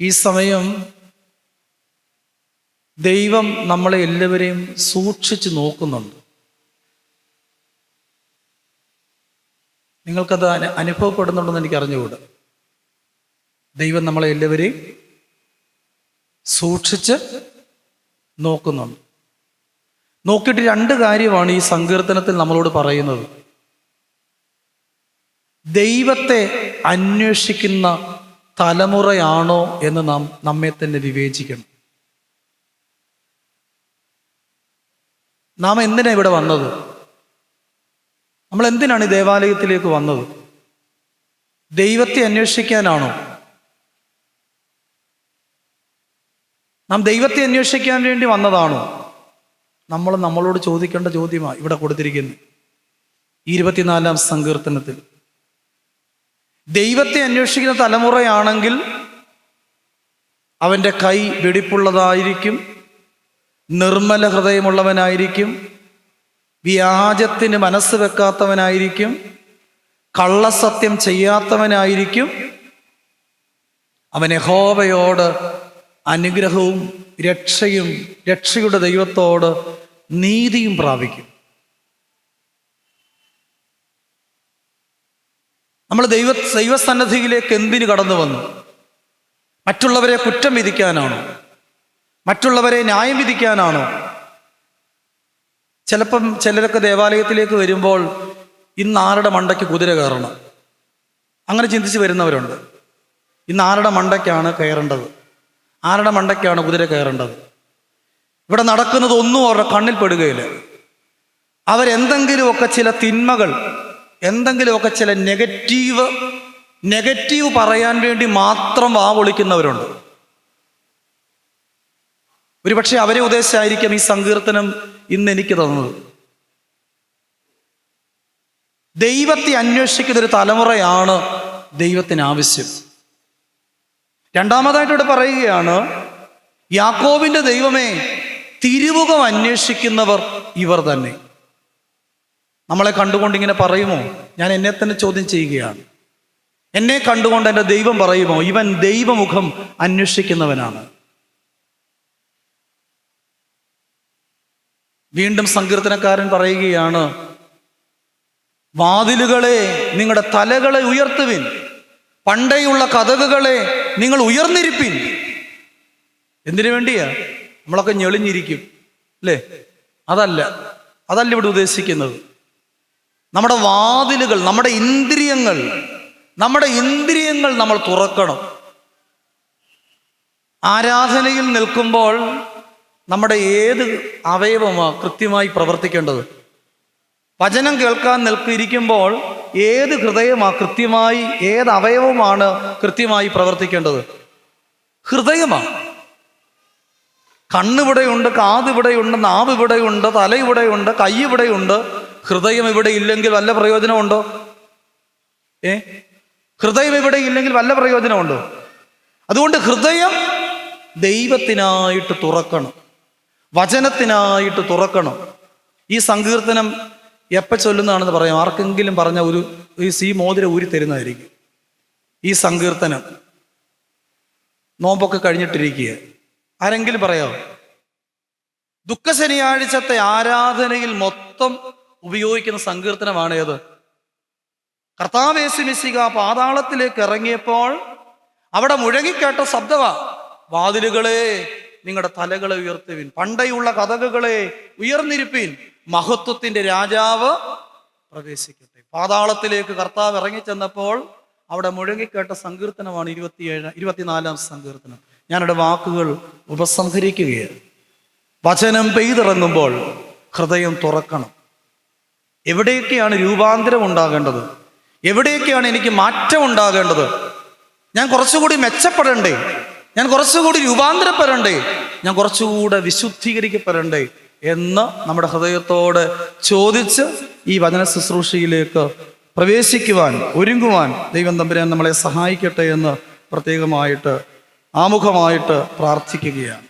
ഈ സമയം ദൈവം നമ്മളെ എല്ലാവരെയും സൂക്ഷിച്ച് നോക്കുന്നുണ്ട്. നിങ്ങൾക്കത് അനു- അനുഭവപ്പെടുന്നുണ്ടെന്ന് എനിക്ക് അറിഞ്ഞുകൂടാ ദൈവം നമ്മളെ എല്ലാവരെയും സൂക്ഷിച്ച് നോക്കുന്നുണ്ട്. നോക്കിയിട്ട് രണ്ട് കാര്യമാണ് ഈ സങ്കീർത്തനത്തിൽ നമ്മളോട് പറയുന്നത്. ദൈവത്തെ അന്വേഷിക്കുന്ന തലമുറയാണോ എന്ന് നാം നമ്മെ തന്നെ വിവേചിക്കണം. നാം എന്തിനാണ് ഇവിടെ വന്നത്? നമ്മൾ എന്തിനാണ് ഈ ദേവാലയത്തിലേക്ക് വന്നത്? ദൈവത്തെ അന്വേഷിക്കാനാണോ? നാം ദൈവത്തെ അന്വേഷിക്കാൻ വേണ്ടി വന്നതാണോ? നമ്മൾ നമ്മളോട് ചോദിക്കേണ്ട ചോദ്യമാണ് ഇവിടെ കൊടുത്തിരിക്കുന്നത്. ഇരുപത്തിനാലാം സങ്കീർത്തനത്തിൽ. ദൈവത്തെ അന്വേഷിക്കുന്ന തലമുറയാണെങ്കിൽ അവന്റെ കൈ വെടിപ്പുള്ളതായിരിക്കും നിർമ്മല ഹൃദയമുള്ളവനായിരിക്കും വ്യാജത്തിന് മനസ്സ് വെക്കാത്തവനായിരിക്കും കള്ളസത്യം ചെയ്യാത്തവനായിരിക്കും. അവൻ യഹോവയോട് അനുഗ്രഹവും രക്ഷയും രക്ഷയുടെ ദൈവത്തോട് നീതിയും പ്രാപിക്കും. നമ്മൾ ദൈവ ദൈവസന്നദ്ധിയിലേക്ക് എന്തിനു കടന്നു വന്നു? മറ്റുള്ളവരെ കുറ്റം വിധിക്കാനാണോ? മറ്റുള്ളവരെ ന്യായം വിധിക്കാനാണോ? ചിലപ്പം ചിലരൊക്കെ ദേവാലയത്തിലേക്ക് വരുമ്പോൾ ഇന്ന് ആരുടെ മണ്ടയ്ക്ക് കുതിര കയറണം? അങ്ങനെ ചിന്തിച്ച് വരുന്നവരുണ്ട്. ഇന്ന് ആരുടെ മണ്ടയ്ക്കാണ് കയറേണ്ടത്? ആരുടെ മണ്ടയ്ക്കാണ് കുതിര കയറേണ്ടത്? ഇവിടെ നടക്കുന്നത് ഒന്നും അവരുടെ കണ്ണിൽ പെടുകയില്ല. അവരെന്തെങ്കിലുമൊക്കെ ചില തിന്മകൾ എന്തെങ്കിലുമൊക്കെ ചില നെഗറ്റീവ് നെഗറ്റീവ് പറയാൻ വേണ്ടി മാത്രം വാ വിളിക്കുന്നവരുണ്ട്. ഒരുപക്ഷെ അവരെ ഉദ്ദേശിച്ചായിരിക്കും ഈ സങ്കീർത്തനം ഇന്ന് എനിക്ക് തന്നത്. ദൈവത്തെ അന്വേഷിക്കുന്ന ഒരു തലമുറയാണ് ദൈവത്തിന് ആവശ്യം. രണ്ടാമതായിട്ട് ഇവിടെ പറയുകയാണ് യാക്കോബിന്റെ ദൈവമേ തിരുമുഖം അന്വേഷിക്കുന്നവർ ഇവർ തന്നെ. നമ്മളെ കണ്ടുകൊണ്ട് ഇങ്ങനെ പറയുമോ? ഞാൻ എന്നെ തന്നെ ചോദ്യം ചെയ്യുകയാണ്. എന്നെ കണ്ടുകൊണ്ട് എന്റെ ദൈവം പറയുമോ? ഇവൻ ദൈവമുഖം അന്വേഷിക്കുന്നവനാണ്. വീണ്ടും സങ്കീർത്തനക്കാരൻ പറയുകയാണ് വാതിലുകളെ നിങ്ങളുടെ തലകളെ ഉയർത്തുവിൻ. പണ്ടേയുള്ള കഥകുകളെ നിങ്ങൾ ഉയർന്നിരിപ്പിൻ. എന്തിനു വേണ്ടിയാ? നമ്മളൊക്കെ ഞെളിഞ്ഞിരിക്കും അല്ലേ? അതല്ല അതല്ല ഇവിടെ ഉദ്ദേശിക്കുന്നത്. നമ്മുടെ വാതിലുകൾ നമ്മുടെ ഇന്ദ്രിയങ്ങൾ നമ്മുടെ ഇന്ദ്രിയങ്ങൾ നമ്മൾ തുറക്കണം. ആരാധനയിൽ നിൽക്കുമ്പോൾ നമ്മുടെ ഏത് അവയവമാണ് കൃത്യമായി പ്രവർത്തിക്കേണ്ടത്? വചനം കേൾക്കാൻ നിൽക്കിരിക്കുമ്പോൾ ഏത് ഹൃദയമാണ് കൃത്യമായി ഏത് അവയവമാണ് കൃത്യമായി പ്രവർത്തിക്കേണ്ടത്? ഹൃദയമാണ് കണ്ണിവിടെയുണ്ട് കാതിവിടെയുണ്ട് നാവിവിടെയുണ്ട് നാവ് ഇവിടെയുണ്ട് തല ഇവിടെയുണ്ട് കൈ ഇവിടെയുണ്ട്. ഹൃദയം ഇവിടെ ഇല്ലെങ്കിൽ വല്ല പ്രയോജനമുണ്ടോ? ഏ? ഹൃദയം ഇവിടെ ഇല്ലെങ്കിൽ വല്ല പ്രയോജനമുണ്ടോ? അതുകൊണ്ട് ഹൃദയം ദൈവത്തിനായിട്ട് തുറക്കണം. വചനത്തിനായിട്ട് തുറക്കണം. ഈ സങ്കീർത്തനം എപ്പ ചൊല്ലുന്നതാണെന്ന് പറയാം. ആർക്കെങ്കിലും പറഞ്ഞ ഒരു ഈ സി മോതിര ഊരി തരുന്നതായിരിക്കും. ഈ സങ്കീർത്തനം നോമ്പൊക്കെ കഴിഞ്ഞിട്ടിരിക്കുക ആരെങ്കിലും പറയാമോ ദുഃഖ ശനിയാഴ്ചത്തെ ആരാധനയിൽ മൊത്തം ഉപയോഗിക്കുന്ന സങ്കീർത്തനമാണ് ഏത്? കർത്താവേശുമിശിക പാതാളത്തിലേക്ക് ഇറങ്ങിയപ്പോൾ അവിടെ മുഴങ്ങിക്കേട്ട ശബ്ദമാ വാതിലുകളെ നിങ്ങളുടെ തലകളെ ഉയർത്തുവിൻ പണ്ടയുള്ള കഥകളെ ഉയർന്നിരിപ്പിൻ മഹത്വത്തിന്റെ രാജാവ് പ്രവേശിക്കട്ടെ. പാതാളത്തിലേക്ക് കർത്താവ് ഇറങ്ങി ഇറങ്ങിച്ചെന്നപ്പോൾ അവിടെ മുഴങ്ങിക്കേട്ട സങ്കീർത്തനമാണ് ഇരുപത്തിയേഴ് ഇരുപത്തിനാലാം സങ്കീർത്തനം. ഞാനവിടെ വാക്കുകൾ ഉപസംഹരിക്കുകയാണ്. വചനം പെയ്തിറങ്ങുമ്പോൾ ഹൃദയം തുറക്കണം. എവിടെയൊക്കെയാണ് രൂപാന്തരം ഉണ്ടാകേണ്ടത്? എവിടെയൊക്കെയാണ് എനിക്ക് മാറ്റം ഉണ്ടാകേണ്ടത്? ഞാൻ കുറച്ചുകൂടി മെച്ചപ്പെടണ്ടേ? ഞാൻ കുറച്ചുകൂടി രൂപാന്തരപ്പെടണ്ടേ? ഞാൻ കുറച്ചുകൂടെ വിശുദ്ധീകരിക്കപ്പെടണ്ടേ? എന്ന് നമ്മുടെ ഹൃദയത്തോട് ചോദിച്ച് ഈ വചന ശുശ്രൂഷയിലേക്ക് പ്രവേശിക്കുവാൻ ഒരുങ്ങുവാൻ ദൈവം തമ്പുരാൻ നമ്മളെ സഹായിക്കട്ടെ എന്ന് പ്രത്യേകമായിട്ട് ആമുഖമായിട്ട് പ്രാർത്ഥിക്കുകയാണ്.